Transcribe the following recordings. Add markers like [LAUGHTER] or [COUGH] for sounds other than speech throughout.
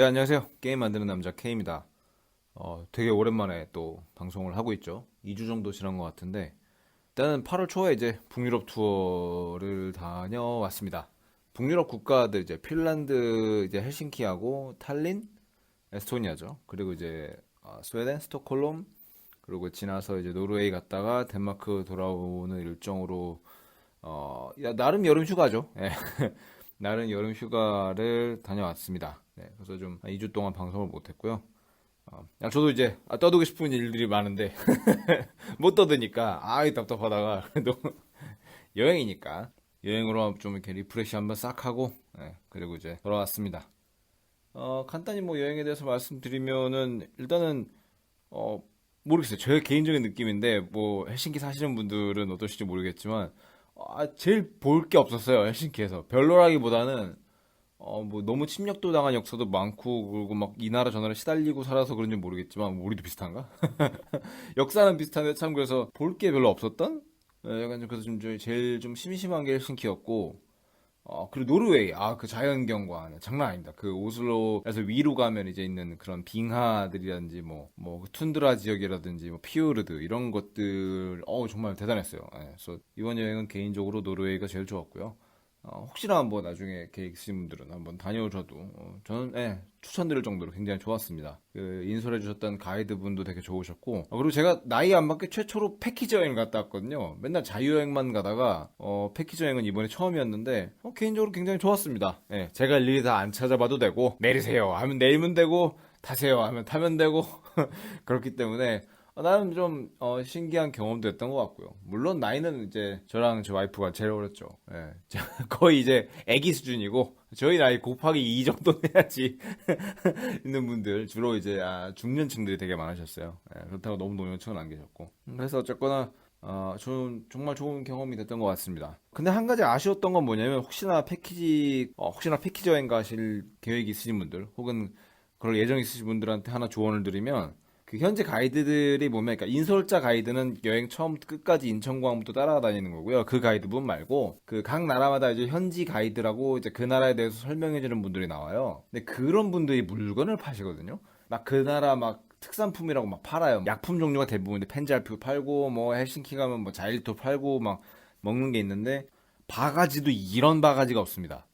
네, 안녕하세요. 게임 만드는 남자 K입니다. 어, 되게 오랜만에 또 방송을 하고 있죠. 2주 정도 지난 것 같은데, 일단은 8월 초에 이제 북유럽 투어를 다녀왔습니다. 북유럽 국가들 이제 핀란드, 이제 헬싱키하고 탈린, 에스토니아죠. 그리고 이제 어, 스웨덴, 스톡홀름, 그리고 지나서 이제 노르웨이 갔다가 덴마크 돌아오는 일정으로 어, 야, 나름 여름 휴가죠. 예. [LAUGHS] 나름 여름 휴가를 다녀왔습니다. 네, 그래서 좀 2주 동안 방송을 못했고요. 어, 야, 저도 이제 아, 떠들고 싶은 일들이 많은데 [LAUGHS] 못 떠드니까 아이 답답하다가 그래도 [LAUGHS] 여행이니까 여행으로 좀 이렇게 리프레시 한번 싹 하고 네, 그리고 이제 돌아왔습니다. 어, 간단히 뭐 여행에 대해서 말씀드리면은 일단은 어, 모르겠어요. 제 개인적인 느낌인데 뭐 헬싱키 사시는 분들은 어떠실지 모르겠지만 아, 제일 볼 게 없었어요. 헬싱키에서 별로라기보다는 어, 뭐 너무 침략도 당한 역사도 많고 그리고 막 이 나라 저 나라 시달리고 살아서 그런지 모르겠지만 뭐 우리도 비슷한가? [LAUGHS] 역사는 비슷한데 참 그래서 볼 게 별로 없었던? 예, 약간 좀 그래서 좀 제일 좀 심심한 게 헬싱키였고 어, 그리고 노르웨이. 아, 그 자연경관. 장난 아닙니다. 그 오슬로에서 위로 가면 이제 있는 그런 빙하들이라든지 뭐, 뭐, 그 툰드라 지역이라든지 뭐, 피오르드 이런 것들, 어 정말 대단했어요. 예, 그래서 이번 여행은 개인적으로 노르웨이가 제일 좋았고요. 어, 혹시나 한번 나중에 계획 있으신 분들은 한번 다녀오셔도 어, 저는 예, 추천드릴 정도로 굉장히 좋았습니다. 그 인솔해 주셨던 가이드 분도 되게 좋으셨고 어, 그리고 제가 나이 안 맞게 최초로 패키지 여행을 갔다 왔거든요. 맨날 자유여행만 가다가 어, 패키지 여행은 이번에 처음이었는데 어, 개인적으로 굉장히 좋았습니다. 예, 제가 일일이 다 안 찾아봐도 되고 내리세요 하면 내리면 되고 타세요 하면 타면 되고 [LAUGHS] 그렇기 때문에 어, 나름 좀 어, 신기한 경험도 했던 것 같고요. 물론 나이는 이제 저랑 제 와이프가 제일 어렸죠. 예. [LAUGHS] 거의 이제 아기 수준이고 저희 나이 곱하기 2 정도 해야지 [LAUGHS] 있는 분들 주로 이제 아, 중년층들이 되게 많으셨어요. 예, 그렇다고 너무 노년층은 안 계셨고 그래서 어쨌거나 어, 좀 정말 좋은 경험이 됐던 것 같습니다. 근데 한 가지 아쉬웠던 건 뭐냐면 혹시나 패키지 어, 혹시나 패키지 여행 가실 계획이 있으신 분들 혹은 그럴 예정 있으신 분들한테 하나 조언을 드리면 그 현재 가이드들이 보면 그러니까 인솔자 가이드는 여행 처음부터 끝까지 인천공항부터 따라다니는 거고요. 그 가이드분 말고 그 각 나라마다 이제 현지 가이드라고 이제 그 나라에 대해서 설명해 주는 분들이 나와요. 근데 그런 분들이 물건을 파시거든요. 막 그 나라 막 특산품이라고 막 팔아요. 약품 종류가 대부분인데 펜잘프 팔고 뭐 헬싱키 가면 뭐 자일토 팔고 막 먹는 게 있는데 바가지도 이런 바가지가 없습니다.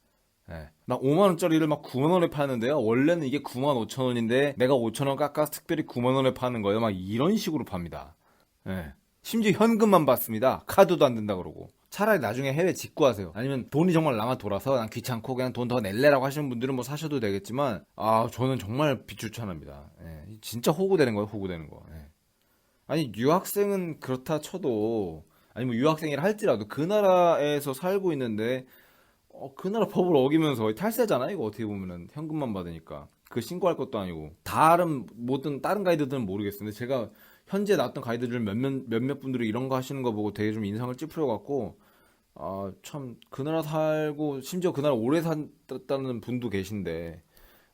예. 나 5만원짜리를 막 9만원에 파는데요. 원래는 이게 9만 5천원인데 내가 5천원 깎아서 특별히 9만원에 파는 거예요. 막 이런 식으로 팝니다. 예. 심지어 현금만 받습니다. 카드도 안 된다 그러고. 차라리 나중에 해외 직구하세요. 아니면 돈이 정말 남아 돌아서 난 귀찮고 그냥 돈 더 낼래라고 하시는 분들은 뭐 사셔도 되겠지만 아 저는 정말 비추천합니다. 예. 진짜 호구되는 거예요. 호구되는 거. 예. 아니 유학생은 그렇다 쳐도 아니 뭐 유학생이라 할지라도 그 나라에서 살고 있는데 어, 그 나라 법을 어기면서 탈세잖아 이거 어떻게 보면은. 현금만 받으니까. 그 신고할 것도 아니고. 다른 모든 다른 가이드들은 모르겠는데 제가 현재 나왔던 가이드들 몇몇 몇몇 분들이 이런 거 하시는 거 보고 되게 좀 인상을 찌푸려 갖고 아 참 그 나라 살고 심지어 그 나라 오래 살았다는 분도 계신데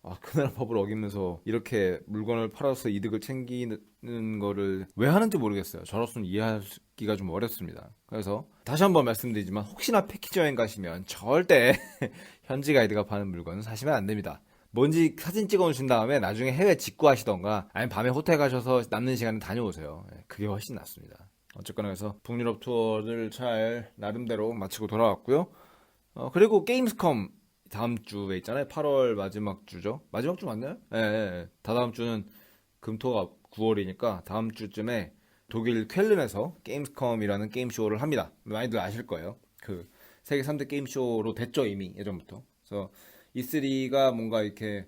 아, 그 나라 법을 어기면서 이렇게 물건을 팔아서 이득을 챙기는 거를 왜 하는지 모르겠어요. 저로서는 이해하기가 좀 어렵습니다. 그래서 다시 한번 말씀드리지만 혹시나 패키지 여행 가시면 절대 [LAUGHS] 현지 가이드가 파는 물건은 사시면 안 됩니다. 뭔지 사진 찍어 놓으신 다음에 나중에 해외 직구하시던가 아니면 밤에 호텔 가셔서 남는 시간에 다녀오세요. 예, 그게 훨씬 낫습니다. 어쨌거나 해서 북유럽 투어를 잘 나름대로 마치고 돌아왔고요. 어, 그리고 게임스컴 다음 주에 있잖아요. 8월 마지막 주죠. 마지막 주 맞나요? 예, 예, 예. 다다음 주는 금토가 9월이니까 다음 주쯤에 독일 쾰른에서 게임스컴이라는 게임쇼를 합니다. 많이들 아실 거예요. 그 세계 3대 게임쇼로 됐죠, 이미 예전부터. 그래서 E3가 뭔가 이렇게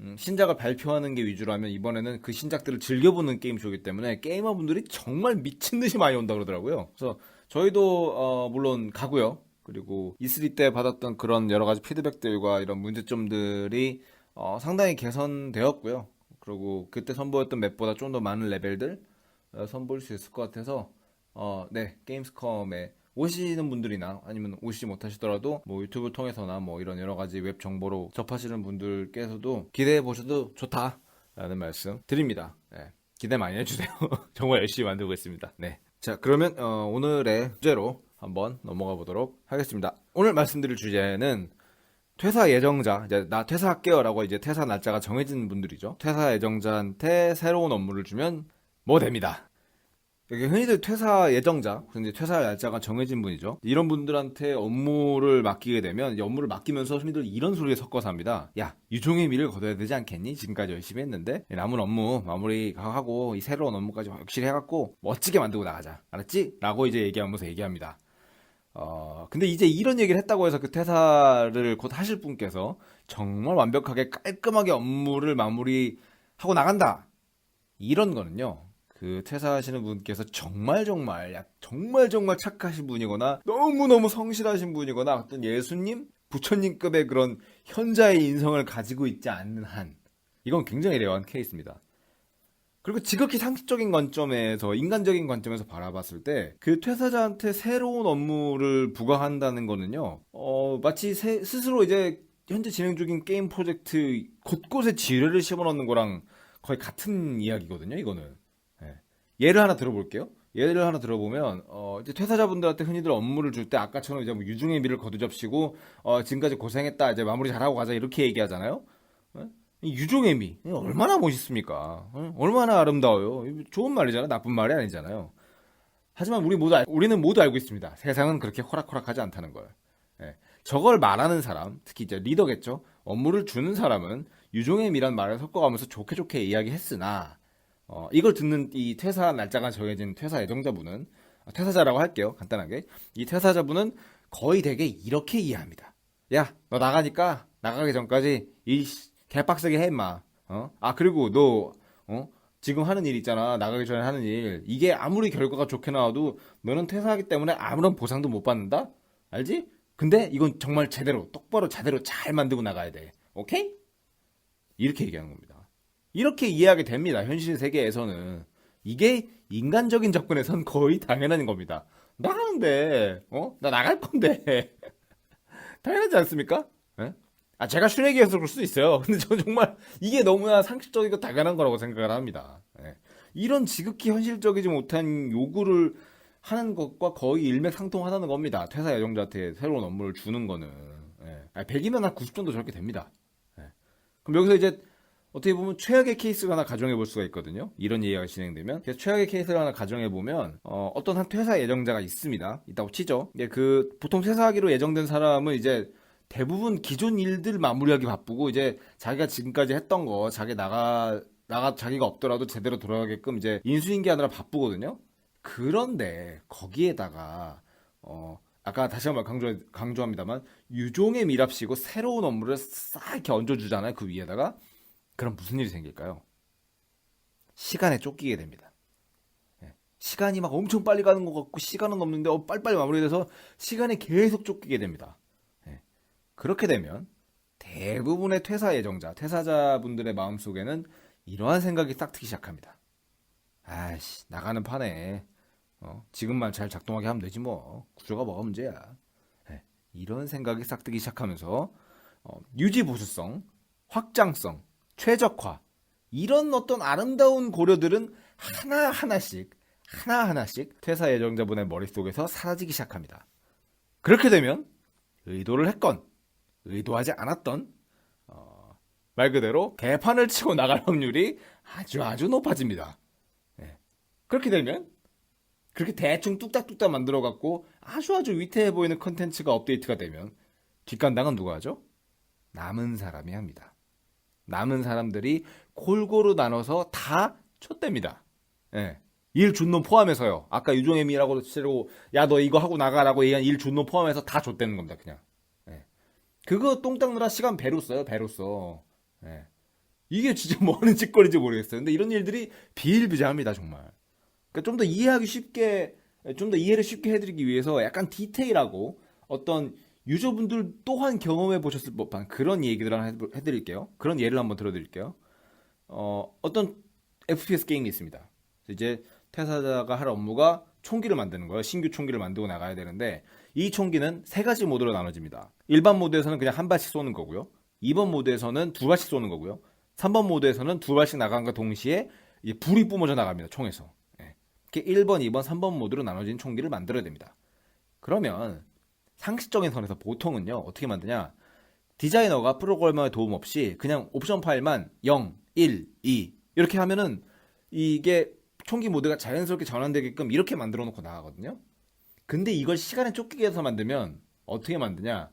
음, 신작을 발표하는 게 위주라면 이번에는 그 신작들을 즐겨보는 게임쇼이기 때문에 게이머분들이 정말 미친 듯이 많이 온다 그러더라고요. 그래서 저희도 어, 물론 가고요. 그리고 E3 때 받았던 그런 여러 가지 피드백들과 이런 문제점들이 어, 상당히 개선되었고요. 그리고 그때 선보였던 맵보다 좀 더 많은 레벨들 어, 선보일 수 있을 것 같아서 어, 네 게임스컴에 오시는 분들이나 아니면 오시지 못하시더라도 뭐 유튜브 통해서나 뭐 이런 여러 가지 웹 정보로 접하시는 분들께서도 기대해 보셔도 좋다라는 말씀 드립니다. 네, 기대 많이 해주세요. [LAUGHS] 정말 열심히 만들고 있습니다. 네. 자 그러면 어, 오늘의 주제로 한번 넘어가 보도록 하겠습니다. 오늘 말씀드릴 주제는 퇴사 예정자, 이제 나 퇴사할게요라고 이제 퇴사 날짜가 정해진 분들이죠. 퇴사 예정자한테 새로운 업무를 주면 뭐 됩니다. 이게 흔히들 퇴사 예정자, 근데 퇴사 날짜가 정해진 분이죠. 이런 분들한테 업무를 맡기게 되면 이 업무를 맡기면서 흔히들 이런 소리에 섞어서 합니다. 야, 유종의 미를 거둬야 되지 않겠니? 지금까지 열심히 했는데 남은 업무 마무리하고 이 새로운 업무까지 확실히 해갖고 멋지게 만들고 나가자. 알았지? 라고 이제 얘기하면서 얘기합니다. 어, 근데 이제 이런 얘기를 했다고 해서 그 퇴사를 곧 하실 분께서 정말 완벽하게 깔끔하게 업무를 마무리하고 나간다. 이런 거는요. 그 퇴사하시는 분께서 정말 정말 약 정말 정말 착하신 분이거나 너무너무 성실하신 분이거나 어떤 예수님, 부처님급의 그런 현자의 인성을 가지고 있지 않는 한 이건 굉장히 레어한 케이스입니다. 그리고 지극히 상식적인 관점에서 인간적인 관점에서 바라봤을 때 그 퇴사자한테 새로운 업무를 부과한다는 거는요. 어, 마치 세- 스스로 이제 현재 진행 중인 게임 프로젝트 곳곳에 지뢰를 심어놓는 거랑 거의 같은 이야기거든요. 이거는. 예. 예를 하나 들어볼게요. 예를 하나 들어보면 어, 이제 퇴사자분들한테 흔히들 업무를 줄 때 아까처럼 이제 뭐 유중의 미를 거두잡시고 어, 지금까지 고생했다 이제 마무리 잘하고 가자 이렇게 얘기하잖아요. 예? 이 유종의 미 이거 얼마나 멋있습니까? 어? 얼마나 아름다워요. 좋은 말이잖아, 나쁜 말이 아니잖아요. 하지만 우리 모두 알, 우리는 모두 알고 있습니다. 세상은 그렇게 호락호락하지 않다는 걸. 예. 저걸 말하는 사람, 특히 이제 리더겠죠. 업무를 주는 사람은 유종의 미란 말을 섞어가면서 좋게 좋게 이야기했으나 어, 이걸 듣는 이 퇴사 날짜가 정해진 퇴사 예정자분은 아, 퇴사자라고 할게요. 간단하게 이 퇴사자분은 거의 되게 이렇게 이해합니다. 야, 너 나가니까 나가기 전까지 일 씨, 개빡세게 해, 임마. 어? 아, 그리고 너, 어? 지금 하는 일 있잖아. 나가기 전에 하는 일. 이게 아무리 결과가 좋게 나와도 너는 퇴사하기 때문에 아무런 보상도 못 받는다? 알지? 근데 이건 정말 제대로, 똑바로 제대로 잘 만들고 나가야 돼. 오케이? 이렇게 얘기하는 겁니다. 이렇게 이해하게 됩니다. 현실 세계에서는. 이게 인간적인 접근에선 거의 당연한 겁니다. 나가는데, 어? 나 나갈 건데. [LAUGHS] 당연하지 않습니까? 예? 아, 제가 슈렉이어서 그럴 수도 있어요. [LAUGHS] 근데 저는 정말 이게 너무나 상식적이고 당연한 거라고 생각을 합니다. 예. 이런 지극히 현실적이지 못한 요구를 하는 것과 거의 일맥상통하다는 겁니다. 퇴사 예정자한테 새로운 업무를 주는 거는. 예. 아, 100이면 한 90 정도 저렇게 됩니다. 예. 그럼 여기서 이제 어떻게 보면 최악의 케이스를 하나 가정해 볼 수가 있거든요. 이런 얘기가 진행되면. 그래서 최악의 케이스를 하나 가정해 보면, 어, 떤한 퇴사 예정자가 있습니다. 있다고 치죠. 예, 그, 보통 퇴사하기로 예정된 사람은 이제 대부분 기존 일들 마무리하기 바쁘고, 이제 자기가 지금까지 했던 거, 자기 나가, 나가, 자기가 없더라도 제대로 돌아가게끔 이제 인수인계하느라 바쁘거든요. 그런데 거기에다가, 어, 아까 다시 한번 강조, 강조합니다만, 유종의 미랍시고 새로운 업무를 싹 이렇게 얹어주잖아요. 그 위에다가. 그럼 무슨 일이 생길까요? 시간에 쫓기게 됩니다. 예. 시간이 막 엄청 빨리 가는 것 같고 시간은 없는데 어, 빨리빨리 마무리돼서 시간에 계속 쫓기게 됩니다. 예. 그렇게 되면 대부분의 퇴사 예정자, 퇴사자분들의 마음속에는 이러한 생각이 싹 트기 시작합니다. 아이씨, 나가는 판에 어, 지금만 잘 작동하게 하면 되지 뭐. 구조가 뭐가 문제야. 예. 이런 생각이 싹 뜨기 시작하면서 어, 유지 보수성, 확장성, 최적화 이런 어떤 아름다운 고려들은 하나 하나씩 하나 하나씩 퇴사 예정자분의 머릿속에서 사라지기 시작합니다. 그렇게 되면 의도를 했건 의도하지 않았던 어, 말 그대로 개판을 치고 나갈 확률이 아주 아주 높아집니다. 예. 그렇게 되면 그렇게 대충 뚝딱뚝딱 만들어 갖고 아주 아주 위태해 보이는 컨텐츠가 업데이트가 되면 뒷감당은 누가 하죠? 남은 사람이 합니다. 남은 사람들이 골고루 나눠서 다 쳤댑니다. 예. 일 준놈 포함해서요. 아까 유종의미라고 치고 야 너 이거 하고 나가라고 얘기한 일 준놈 포함해서 다 줬대는 겁니다. 그냥. 예. 그거 똥 닦느라 시간 배로 써요. 배로 써. 예. 이게 진짜 뭐 하는 짓거리인지 모르겠어요. 근데 이런 일들이 비일비재합니다. 정말. 그러니까 좀 더 이해하기 쉽게 좀 더 이해를 쉽게 해드리기 위해서 약간 디테일하고 어떤 유저분들 또한 경험해 보셨을 법한 그런 얘기들을 하나 해드- 해드릴게요. 그런 예를 한번 들어드릴게요. 어, 어떤 FPS 게임이 있습니다. 이제 퇴사자가 할 업무가 총기를 만드는 거예요. 신규 총기를 만들고 나가야 되는데 이 총기는 세 가지 모드로 나눠집니다. 일반 모드에서는 그냥 한 발씩 쏘는 거고요. 2번 모드에서는 두 발씩 쏘는 거고요. 3번 모드에서는 두 발씩 나간과 동시에 불이 뿜어져 나갑니다. 총에서. 예. 이렇게 1번, 2번, 3번 모드로 나눠진 총기를 만들어야 됩니다. 그러면 상식적인 선에서 보통은요 어떻게 만드냐 디자이너가 프로그래머의 도움 없이 그냥 옵션 파일만 0, 1, 2 이렇게 하면은 이게 총기 모드가 자연스럽게 전환되게끔 이렇게 만들어 놓고 나가거든요. 근데 이걸 시간에 쫓기게 해서 만들면 어떻게 만드냐?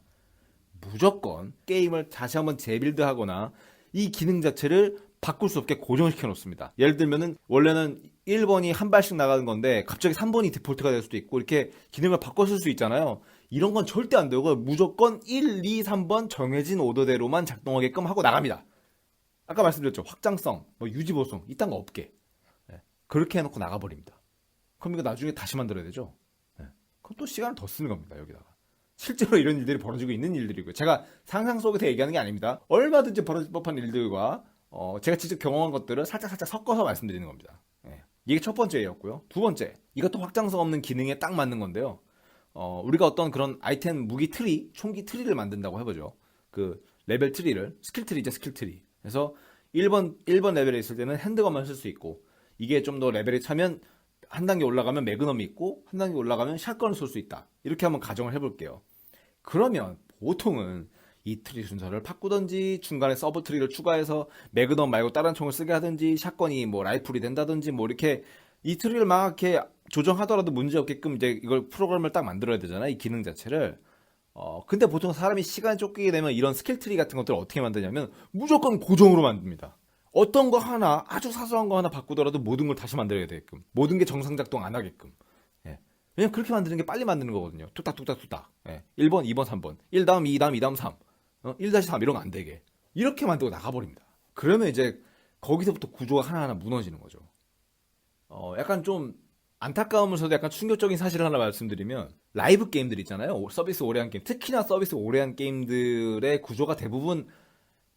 무조건 게임을 다시 한번 재빌드하거나 이 기능 자체를 바꿀 수 없게 고정시켜 놓습니다. 예를 들면은 원래는 1번이 한 발씩 나가는 건데 갑자기 3번이 디폴트가 될 수도 있고 이렇게 기능을 바꿔 쓸 수 있잖아요. 이런 건 절대 안 되고 무조건 1, 2, 3번 정해진 오더대로만 작동하게끔 하고 나갑니다. 아까 말씀드렸죠. 확장성, 뭐 유지 보송 이딴 거 없게. 예, 그렇게 해놓고 나가버립니다. 그럼 이거 나중에 다시 만들어야 되죠. 예, 그럼 또 시간을 더 쓰는 겁니다. 여기다가. 실제로 이런 일들이 벌어지고 있는 일들이고요. 제가 상상 속에서 얘기하는 게 아닙니다. 얼마든지 벌어질 법한 일들과 어, 제가 직접 경험한 것들을 살짝 살짝 섞어서 말씀드리는 겁니다. 예. 이게 첫 번째였고요. 두 번째, 이것도 확장성 없는 기능에 딱 맞는 건데요. 어, 우리가 어떤 그런 아이템 무기 트리, 총기 트리를 만든다고 해보죠. 그 레벨 트리를 스킬 트리죠, 스킬 트리. 그래서 1번 1번 레벨에 있을 때는 핸드건만 쓸 수 있고 이게 좀 더 레벨이 차면 한 단계 올라가면 매그넘이 있고 한 단계 올라가면 샷건을 쏠 수 있다. 이렇게 한번 가정을 해볼게요. 그러면 보통은 이 트리 순서를 바꾸든지 중간에 서브 트리를 추가해서 매그넘 말고 다른 총을 쓰게 하든지 샷건이 뭐 라이플이 된다든지 뭐 이렇게 이 트리를 막 이렇게 조정하더라도 문제 없게끔 이제 이걸 프로그램을 딱 만들어야 되잖아요. 이 기능 자체를. 어, 근데 보통 사람이 시간이 쫓기게 되면 이런 스킬 트리 같은 것들을 어떻게 만드냐면 무조건 고정으로 만듭니다. 어떤 거 하나, 아주 사소한 거 하나 바꾸더라도 모든 걸 다시 만들어야 되게끔. 모든 게 정상 작동 안 하게끔. 예. 왜냐면 그렇게 만드는 게 빨리 만드는 거거든요. 뚝딱뚝딱뚝딱. 예. 1번, 2번, 3번. 1 다음 2 다음 2 다음 3. 어? 1-3 이런 거 안 되게. 이렇게 만들고 나가버립니다. 그러면 이제 거기서부터 구조가 하나하나 무너지는 거죠. 어, 약간 좀 안타까우면서도 약간 충격적인 사실을 하나 말씀드리면 라이브 게임들 있잖아요. 오- 서비스 오래 한 게임. 특히나 서비스 오래 한 게임들의 구조가 대부분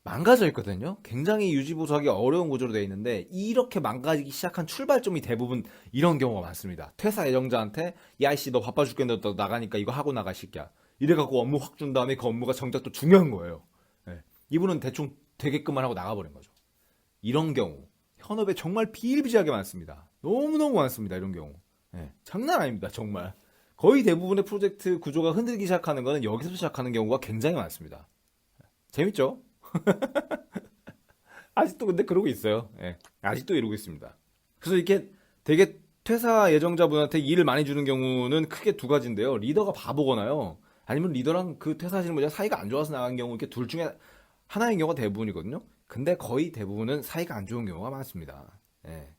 망가져 있거든요. 굉장히 유지보수하기 어려운 구조로 되어 있는데 이렇게 망가지기 시작한 출발점이 대부분 이런 경우가 많습니다. 퇴사 예정자한테 야이씨 너 바빠 죽겠는데 너 나가니까 이거 하고 나가 시끼야. 이래갖고 업무 확 준 다음에 그 업무가 정작 또 중요한 거예요. 예. 이분은 대충 되게끔만 하고 나가버린 거죠. 이런 경우 현업에 정말 비일비재하게 많습니다. 너무너무 많습니다. 이런 경우. 예, 장난 아닙니다. 정말. 거의 대부분의 프로젝트 구조가 흔들기 시작하는 거는 여기서 시작하는 경우가 굉장히 많습니다. 재밌죠? [LAUGHS] 아직도 근데 그러고 있어요. 예, 아직도 이러고 있습니다. 그래서 이렇게 되게 퇴사 예정자분한테 일을 많이 주는 경우는 크게 두 가지인데요. 리더가 바보거나요. 아니면 리더랑 그 퇴사하시는 분이 사이가 안 좋아서 나간 경우 이렇게 둘 중에 하나인 경우가 대부분이거든요. 근데 거의 대부분은 사이가 안 좋은 경우가 많습니다. 예.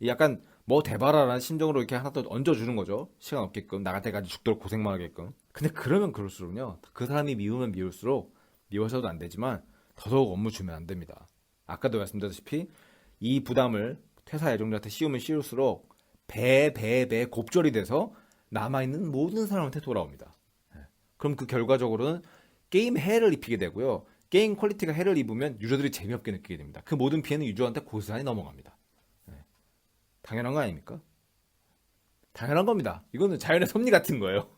이 약간 뭐 대바라라는 심정으로 이렇게 하나 더 얹어주는 거죠. 시간 없게끔 나갈 때까지 죽도록 고생만 하게끔. 근데 그러면 그럴수록요. 그 사람이 미우면 미울수록 미워서도 안 되지만 더더욱 업무 주면 안 됩니다. 아까도 말씀드렸다시피 이 부담을 퇴사 예정자한테 씌우면 씌울수록 배, 배, 배 곱절이 돼서 남아있는 모든 사람한테 돌아옵니다. 예. 그럼 그 결과적으로는 게임 해를 입히게 되고요. 게임 퀄리티가 해를 입으면 유저들이 재미없게 느끼게 됩니다. 그 모든 피해는 유저한테 고스란히 넘어갑니다. 예. 당연한 거 아닙니까? 당연한 겁니다. 이거는 자연의 섭리 같은 거예요.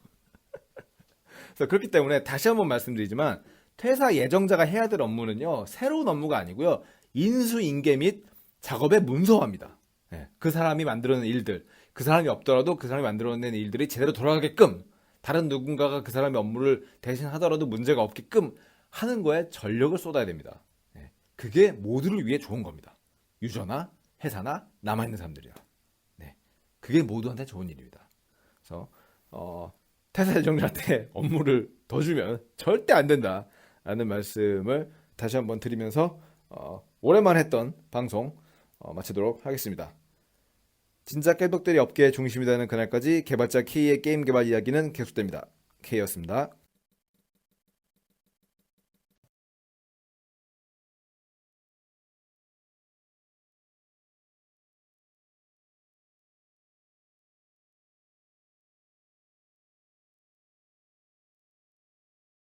[LAUGHS] 그래서 그렇기 때문에 다시 한번 말씀드리지만 퇴사 예정자가 해야 될 업무는요 새로운 업무가 아니고요 인수인계 및 작업의 문서화입니다. 예, 그 사람이 만들어낸 일들, 그 사람이 없더라도 그 사람이 만들어낸 일들이 제대로 돌아가게끔 다른 누군가가 그 사람의 업무를 대신하더라도 문제가 없게끔 하는 거에 전력을 쏟아야 됩니다. 예, 그게 모두를 위해 좋은 겁니다. 유저나 회사나 남아있는 사람들이요. 네, 그게 모두한테 좋은 일입니다. 그래서 어, 퇴사 예정자한테 [LAUGHS] 업무를 더 주면 절대 안 된다 라는 말씀을 다시 한번 드리면서 어, 오랜만에 했던 방송 어, 마치도록 하겠습니다. 진짜 깨덕들이 업계의 중심이 되는 그날까지 개발자 K의 게임 개발 이야기는 계속됩니다. K였습니다.